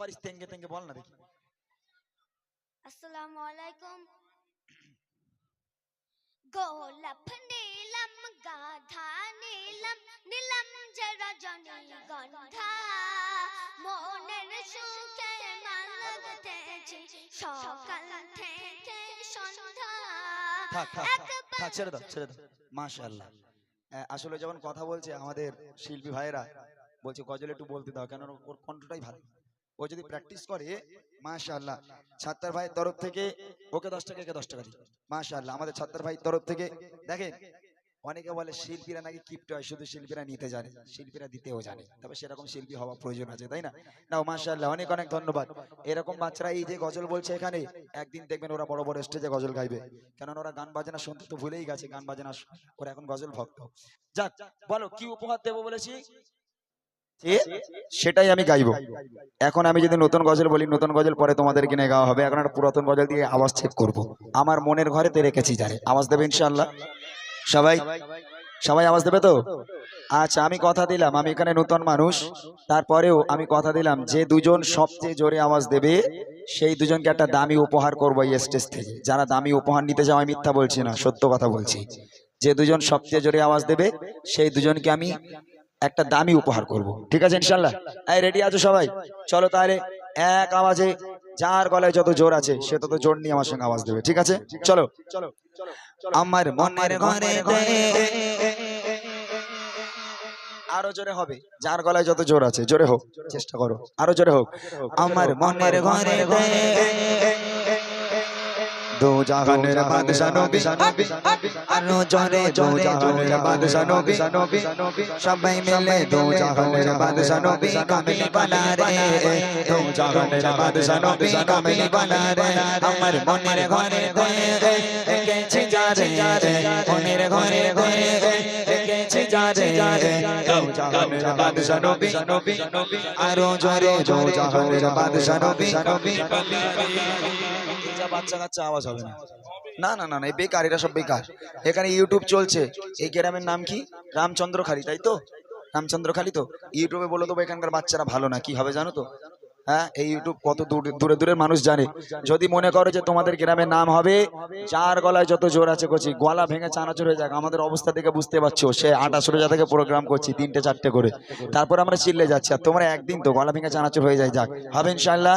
পারিস তেঙ্গে বল না দেখি। আসসালামু আলাইকুম। গোলাপ নীলম গাধা নীলম নীলম জরা জনি গন্ধা মনের সুখে সকাল থেকে সন্ধ্যা। থাক থাক থাক ছেড়ে দাও ছেড়ে দাও। মাশাআল্লাহ। আসলে যখন কথা বলছে আমাদের শিল্পী ভাইয়েরা বলছে গজল একটু বলতে দাও কেন ওর কণ্ঠটাই ভালো। ও যদি প্র্যাকটিস করে মাশাআল্লাহ। ছাত্তার ভাইয়ের তরফ থেকে ওকে দশ টাকা একে দশ টাকা দিই মাশাআল্লাহ। আমাদের ছাত্তার ভাইয়ের তরফ থেকে দেখেন অনেকে বলে শিল্পীরা নাকি কিপ্ট হয় শুধু শিল্পীরা নিতে জানে শিল্পীরা দিতেও জানে। তবে সেরকম শিল্পী হওয়া প্রয়োজন আছে তাই না? না মাশাআল্লাহ অনেক অনেক ধন্যবাদ। এরকম বাচ্চারা এই যে গজল বলছে এখানে একদিন দেখবেন ওরা বড় বড় স্টেজে গজল গাইবে। কেননা ওরা গান বাজনা শুনতে তো ভুলেই গেছে গান বাজনা ওরা এখন গজল ভক্ত। যাক বলো কি উপহার দেবো বলেছি? সেটাই আমি গাইবো। এখন আমি যদি নতুন গজল বলি, নতুন গজল পরে তোমাদের কিনে গাওয়া হবে। এখন একটা পুরাতন গজল দিয়ে আওয়াজ চেক করব। আমার মনের ঘরে তে রেখেছি জানে আওয়াজ দেবে ইনশাল্লাহ সবাই? সবাই আওয়াজ দেবে তো? আচ্ছা আমি কথা দিলাম। আমি এখানে নতুন মানুষ। তারপরেও আমি কথা দিলাম যে দুজন সবচেয়ে জোরে আওয়াজ দেবে, সেই দুজনকে একটা দামি উপহার করব এই স্টেজ থেকে। যারা দামি উপহার নিতে যাও আমি মিথ্যা বলছি না, সত্য কথা বলছি। যে দুজন সবচেয়ে জোরে আওয়াজ দেবে, সেই দুজনকে আমি একটা দামি উপহার করব। ঠিক আছে ইনশাল্লাহ এই রেডি আছো সবাই? চলো তাহলে এক আওয়াজে, যার গলায় যত জোর আছে, সে তত জোর নিয়ে আমার সঙ্গে আওয়াজ দেবে, ঠিক আছে? চলো। চলো আমার মনের ঘরে আরও জোরে হবে, যার গলায় যত জোর আছে, জোরে হোক, চেষ্টা করো, আরও জোরে হোক। আমার মনের ঘরে দো জাহানের বাদশা নবী আরও জোরে দো জাহানের বাদশা নবী সবাই মিলে দো জাহানের বাদশা নবী কামিল বানা রে দো জাহানের বাদশা নবী কামিল বানা রে আমার মনের ঘরে এঁকেছি যা রে মনের ঘরে এঁকেছি যা রে দো জাহানের বাদশা নবী আরও জোরে দো জাহানের বাদশা নবী যা বাচ্চা কাচ্চা, আওয়াজ হবে না। না না না না বেকার, এরা সব বেকার। এখানে ইউটিউব চলছে। এই গ্রামের নাম কি? রামচন্দ্রখালী তাই তো? রামচন্দ্রখালী তো? ইউটিউবে বলে দেবো, এখানকার বাচ্চারা ভালো না, কি হবে জানো তো? হ্যাঁ এই ইউটিউব কত দূর, দূরে দূরের মানুষ জানে। যদি মনে করো যে তোমাদের গ্রামের নাম হবে চার গলায় যত জোর আছে করছি, গলা ভেঙে চানাচুর হয়ে যাক, আমাদের অবস্থা থেকে বুঝতে পারছ। সে আটা সরে থেকে প্রোগ্রাম করছি, তিনটে, চারটে করে। তারপর আমরা চিল্লে যাচ্ছি, আর তোমরা একদিন তো গলা ভেঙে চানাচুর হয়ে যায় যাক। হবে ইনশাল্লাহ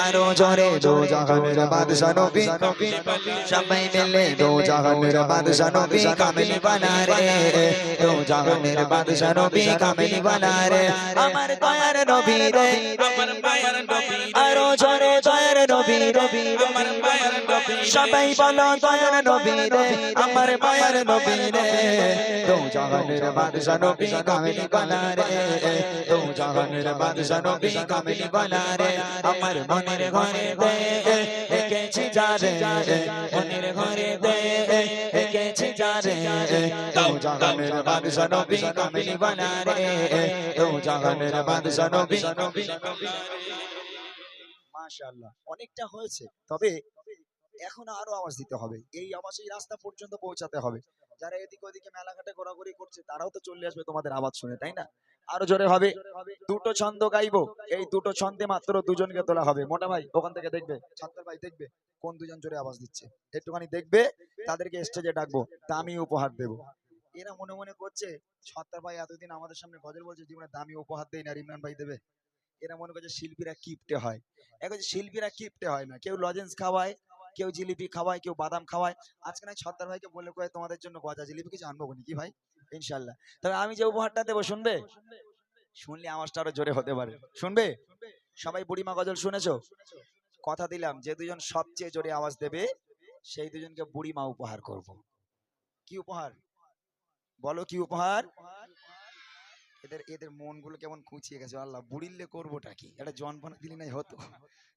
আরও জোরে দো জাহানের বাদশা নবী সবাই মিলে দো জাহানের বাদশা নবী কামিলি বানা রে দো জাহানের বাদশা নবী কামিলি বানা রে আমার দয়ার নবী রে আমার মায়ের নবী আরও জোরে দয়ার নবী নবী আমার মায়ের সবাই বলো দয়ার নবী আমার মায়ের নবী রে জাহানের বাদশা নবী কামিলি বানা রে জাহানের বাদশা নবী কামিলি বানা রে আমার মনের ঘরে দে, এঁকেছি যা রে মনের ঘরে দে, এঁকেছি যা রে দো জাহানের বাদশা নবী কামিলি বানা রে জাহানের বাদশা নবী মাশাআল্লাহ, অনেকটা হয়েছে, তবে এখন আরও আওয়াজ দিতে হবে। এই আওয়াজ, এই রাস্তা পর্যন্ত পৌঁছাতে হবে। যারা এদিকে ওদিকে মেলাঘাটে ঘোরাঘুরি করছে, তারাও তো চলে আসবে তোমাদের আওয়াজ শুনে, তাই না? আরও জোরে হবে। দুটো ছন্দ গাইবো। এই দুটো ছন্দে মাত্র দুজনকে তোলা হবে। মোটা ভাই, ওখান থেকে দেখবে। ছাত্র ভাই দেখবে কোন দুজন জোরে আওয়াজ দিচ্ছে। একটুখানি দেখবে, তাদেরকে স্টেজে ডাকবো। দামি উপহার দেবো। এরা মনে মনে করছে ছত্তার ভাই এতদিন আমাদের সামনে গজল বলছে, জীবনে দামি উপহার দেয় না রিমরান ভাই দেবে? এরা মনে করছে, শিল্পীরা কিপটে হয়। এখন শিল্পীরা কিপটে হয় না। কেউ লজেন্স খাওয়ায় কেউ জিলিপি খাওয়ায়, কেউ বাদাম খাওয়ায়। আজকে না ছত্তার ভাইকে বলে কয়ে তোমাদের জন্য গজা জিলিপি কিছু আনব নাকি ভাই? ইনশাল্লাহ তবে আমি যে উপহারটা দেবো, শুনবে? শুনলে আওয়াজটা আরও জোরে হতে পারে। শুনবে? সবাই বুড়িমা গজল শুনেছো? কথা দিলাম, যে দুজন সবচেয়ে জোরে আওয়াজ দেবে, সেই দুজনকে বুড়িমা উপহার করব। কি উপহার? বলো কি উপহার? এদের এদের মনগুলো কেমন কুচিয়ে গেছে। আল্লাহ বুড়িলে করবোটা কি? এটা জনপনা দিলি নাই হতো।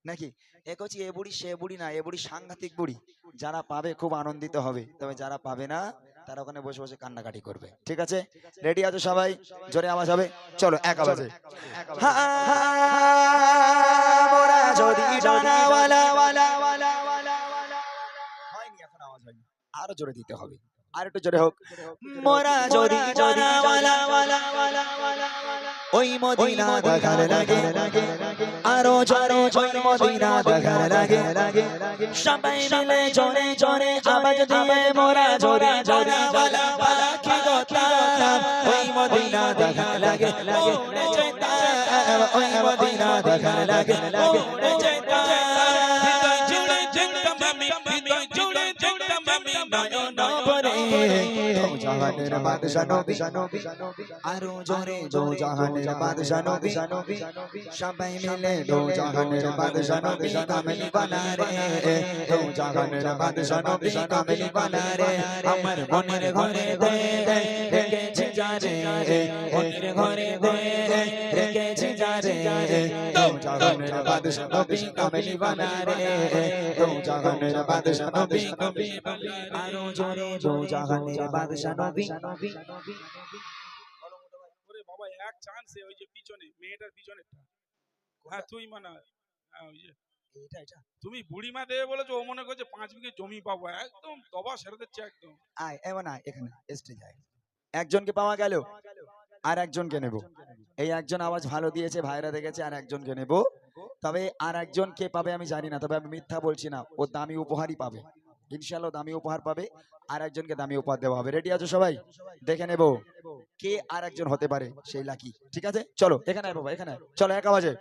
নাকি? এ কচি এ বুড়ি সে বুড়ি না এ বুড়ি সাংঘাতিক বুড়ি। যারা পাবে খুব আনন্দিত হবে। তবে যারা পাবে না তারা ওখানে বসে বসে কান্নাকাটি করবে। ঠিক আছে? রেডি আছো সবাই? জোরে আওয়াজ হবে? চলো এক আওয়াজে। আরও জোরে দিতে হবে। আর একটু জোরে হোক মোরা যদি ওই মদিনা দেখার লাগে আরও জোরে ওই মদিনা দেখার লাগে সবাই মিলে জোরে জোরে আওয়াজ দিয়ে মোরা জোরে জানাওয়ালা পাখি গোতাম ওই মদিনা দেখার লাগে ওরে ওই মদিনা দেখার লাগে ওরে হৃদয় জুড়ে যেতাম আমি হৃদয় জুড়ে জাহানের বাদশা নবী আরও জোরে দো জাহানের বাদশা নবী সবাই মিলে দো জাহানের বাদশা নবী কামলি বানা রে দো জাহানের বাদশা নবী কামলি বানা রে আমার মনের ঘরে দে দে রেখেছি যা রে মনের ঘরে দে রেখেছি রে দো জাহানের বাদশা নবী কামলি বানা রে দো জাহানের বাদশা নবী কবি বলে আরও জোরে দো জাহানের বাদশা নবী ওরে বাবা এক চান্সে ওই যে পিছনে মেয়েটার পিছনেরটা হ্যাঁ তুই মানে হ্যাঁ, ওই যে এটা এটা তুমি বুড়িমা দেবে বলেছ ও মনে করছে পাঁচ বিঘে জমি পাবো একদম দবা সেরে দিচ্ছে একদম আয় এমন আয় এখানে আয় একজনকে পাওয়া গেল আর একজনকে নেব। এই একজন আওয়াজ ভালো দিয়েছে, ভাইরা দেখেছে, আর একজনকে নেব। তবে আর একজন কে পাবে আমি জানি না, তবে আমি মিথ্যা বলছি না। ও দামি উপহারই পাবে। ইনশাল্লাহ ও দামি উপহার পাবে। আর একজনকে দামি উপহার দেওয়া হবে। রেডি আছো সবাই? দেখে নেব কে আর একজন হতে পারে সেই লাকি। ঠিক আছে? চলো, এখানে বাবা, এখানে চলো, এক আওয়াজে।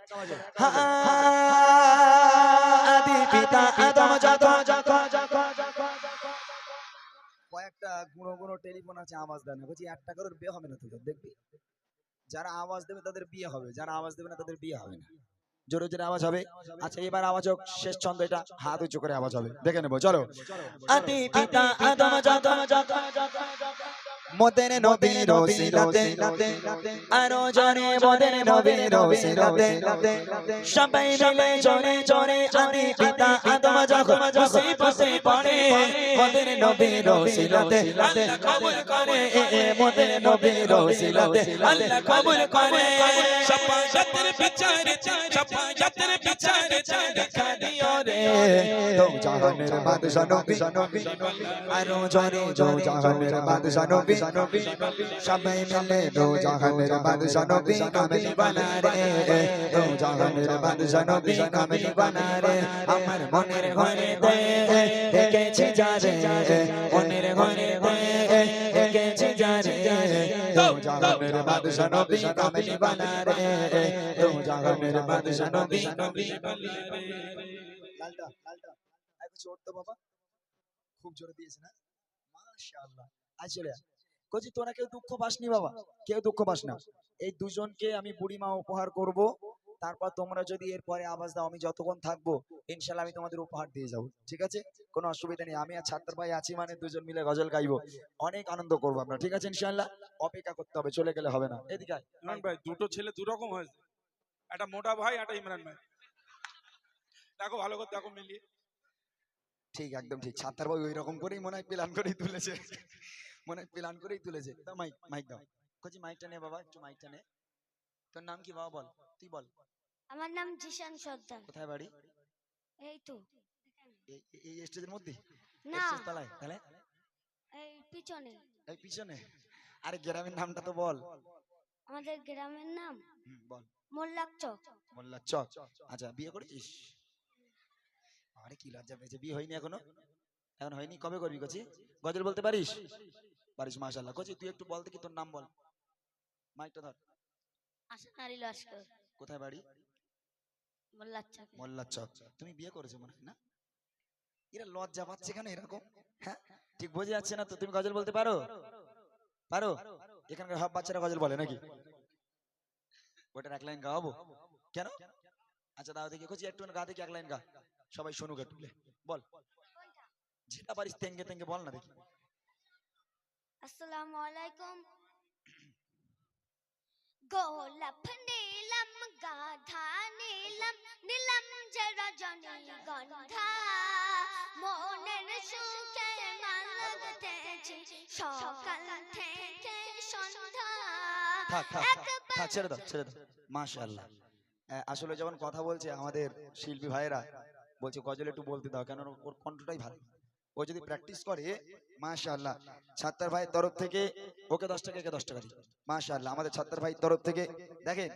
গুঁড়ো টেলিফোন আছে, আওয়াজ দেয় না। বলছি বিয়ে হবে না তোদের, দেখবি? যারা আওয়াজ দেবে তাদের বিয়ে হবে, যারা আওয়াজ দেবে না তাদের বিয়ে হবে না। জোরে জোরে আওয়াজ হবে। আচ্ছা এবার আওয়াজ হোক, শেষ ছন্দ এটা। হাত উঁচু করে আওয়াজ হবে। দেখে নেব, চলো। পিতা আদম যখন মোদের নবীর ওসিলাতে আরও জনে মোদের নবীর ওসিলাতে সবাই মিলে জনে জনে আদি পিতা আদম যখন মুসিবতে পড়ে মোদের নবীর ওসিলাতে আল্লাহ কবুল করে এ মোদের নবীর ওসিলাতে আল্লাহ কবুল করে সফায়াতের বিচারে সফায়াতের বিচারে দেখা দিও রে দো জাহানের বাদশা নবী আরও জনে জো জাহানের বাদশা নবী সবাই মিলে দো জাহানের বাদশা নবী কামলি বানা রে দো জাহানের বাদশা নবী কামলি বানা রে আমার মনের ঘরে দে দেখেছি যা রে মনের ঘরে দে দেখেছি যা রে দো জাহানের বাদশা নবী কামলি বানা রে দো জাহানের বাদশা নবী নবী বলে রে লালটা লালটা একটু চোট বাবা খুব জোরে দিয়েছে না মাশাআল্লাহ আয়। কচি তোরা কেউ দুঃখ পাসনি বাবা? কেউ দুঃখ পাস না। এই দুজনকে আমি বুড়িমা উপহার করব। তারপর তোমরা যদি এরপরে আওয়াজ দাও আমি যতক্ষণ থাকব ইনশাল্লাহ আমি তোমাদের উপহার দিয়ে যাব। ঠিক আছে? কোনো অসুবিধা নেই। আমি আর ছাত্র ভাই আছি মানে দুজন মিলে গজল গাইবো। অনেক আনন্দ করব আমরা। ঠিক আছে ইনশাল্লাহ অপেক্ষা করতে হবে চলে গেলে হবে না। এদিকে ইমরান ভাই দুটো ছেলে দু রকম হয়েছে। একটা মোটা ভাই একটা ইমরান ভাই। দেখো ভালো করে দেখো মিলিয়ে। ঠিক একদম ঠিক। ছাত্র ভাই ওই রকম করেই মনে হয় প্ল্যান করেই তুলেছে। মনে প্ল্যান করেই তুলেছে। দাও মাইক মাইক দাও। কচি মাইকটা নে বাবা একটু মাইকটা নে। তোর নাম কি বাবা বল? তুই বল। আমার নাম জিশান সর্দার। কোথায় বাড়ি? এই তো। এই- স্টেজের মধ্যে? না। তলায় তাহলে? এই পিছনে। এই পিছনে? আরে গ্রামের নামটা তো বল। আমাদের গ্রামের নাম বল। মোল্লাক চক। মোল্লা চক? আচ্ছা বিয়ে করেছিস? আরে কি লজ্জা পেয়েছে বিয়ে হয়নি এখনও? এখন হয়নি? কবে করবি কচি? গজল বলতে পারিস? পারিস কচি তুই একটু বলতে কি তোর নাম বল। মাইকটা ধর। লস্কর। কোথায় বাড়ি? চক চক তুমি বিয়ে করেছ মনে হয় না? এরা লজ্জা পাচ্ছে কেন এরকম? হ্যাঁ? ঠিক বোঝা যাচ্ছে না তো তুমি গজল বলতে পারো? পারো? এখানকার সব বাচ্চারা গজল বলে নাকি? ওটার এক লাইন গাওয়াবো? কেন? আচ্ছা দাও দেখি। কচি একটু গা দেখি এক লাইন গা। সবাই শুনুক একটু। বল। যেটা পারিস তেঙ্গে তেঙ্গে বল না দেখি। আসসালামু আলাইকুম গোলাপ নিলাম গাধা নিলাম নিলাম যে রজনী গন্ধা মনের সুখে সকাল থেকে সন্ধ্যা থাক ছেড়ে দাও ছেড়ে দাও। মাশাআল্লাহ। আসলে যখন কথা বলছে আমাদের শিল্পী ভাইয়েরা বলছে গজল একটু বলতে দাও কেন ওর কণ্ঠটাই ভালো। ও যদি প্র্যাকটিস করে মাশাআল্লাহ ছাত্র ভাইয়ের তরফ থেকে ওকে দশ টাকা একে দশ টাকা দিই মাশাআল্লাহ আমাদের ছাত্র ভাইয়ের তরফ থেকে দেখেন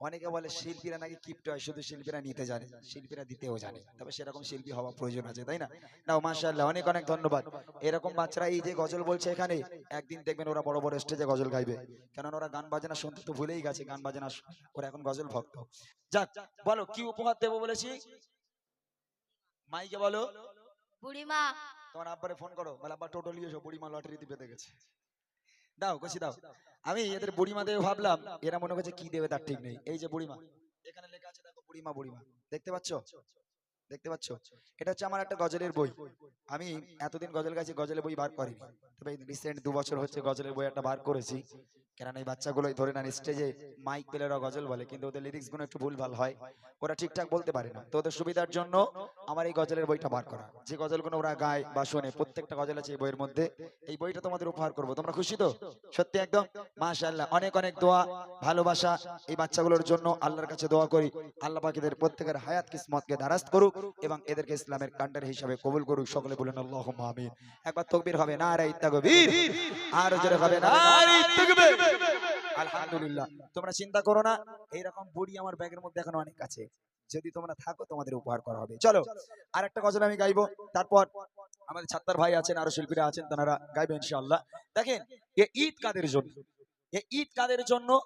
অনেকে বলে শিল্পীরা নাকি কিপ্ট হয় শুধু শিল্পীরা নিতে জানে শিল্পীরা দিতেও জানে তবে সেরকম শিল্পী হওয়া প্রয়োজন আছে তাই না? না? মাশাআল্লাহ অনেক অনেক ধন্যবাদ। এরকম বাচ্চারা এই যে গজল বলছে এখানে একদিন দেখবেন ওরা বড় বড় স্টেজে গজল গাইবে। কেননা ওরা গান বাজনা শুনতে তো ভুলেই গেছে গান বাজনা ওরা এখন গজল ভক্ত। যাক বলো কি উপহার দেবো বলেছি? মাইকে বলো। বুড়িমা। তোমার আব্বারে ফোন করো। বলে, আব্বা, টোটো নিয়ে এসো, বুড়িমা পেতে গেছে। দাও কছি দাও। আমি এদের বুড়িমা দেবে ভাবলাম, এরা মনে করছে কি দেবে তার ঠিক নেই। এই যে বুড়িমা, এখানে লেখা আছে, দেখো, বুড়িমা বুড়িমা। দেখতে পাচ্ছ? দেখতে পাচ্ছ? এটা হচ্ছে আমার একটা গজলের বই। আমি এতদিন গজল গজলের বই বার করিনি। তবে রিসেন্ট দু বছর হচ্ছে গজলের বই একটা বার করেছি। কেননা এই বাচ্চাগুলোই ধরে নেন স্টেজে মাইক পেলে ওরা গজল বলে, কিন্তু ওদের লিরিক্সগুলো একটু ভুলভাল হয়। ওরা ঠিকঠাক বলতে পারে না। তো ওদের সুবিধার জন্য আমার এই গজলের বইটা বার করা। যে গজলগুলো ওরা গায় বা শোনে, প্রত্যেকটা গজল আছে এই বইয়ের মধ্যে। এই বইটা তোমাদের উপহার করব। তোমরা খুশি তো? সত্যি একদম? মাশাআল্লাহ। অনেক অনেক দোয়া, ভালোবাসা এই বাচ্চাগুলোর জন্য। আল্লাহর কাছে দোয়া করি। আল্লাহ পাখিদের প্রত্যেকের হায়াত, কিসমতকে দারাস্ত করুক এবং এদেরকে ইসলামের কান্ডার হিসাবে কবুল করুক। সকলে বলেন আল্লাহ আমিন। একবার তকবীর হবে। না রে ইত্তাগবীর আর জোরে হবে। না রে ইত্তাগবীর আলহামদুলিল্লাহ। তোমরা চিন্তা করো না, এইরকম বুড়ি আমার ব্যাগের মধ্যে এখন অনেক আছে। যদি তোমরা থাকো, তোমাদের উপহার করা হবে। চলো আর একটা গজল আমি গাইবো। তারপর আমাদের ছাত্র ভাই আছেন, আরও শিল্পীরা আছেন, তারা গাইবে ইনশাআল্লাহ। দেখেন, এ ঈদ কাদের জন্য? এ ঈদ কাদের জন্য?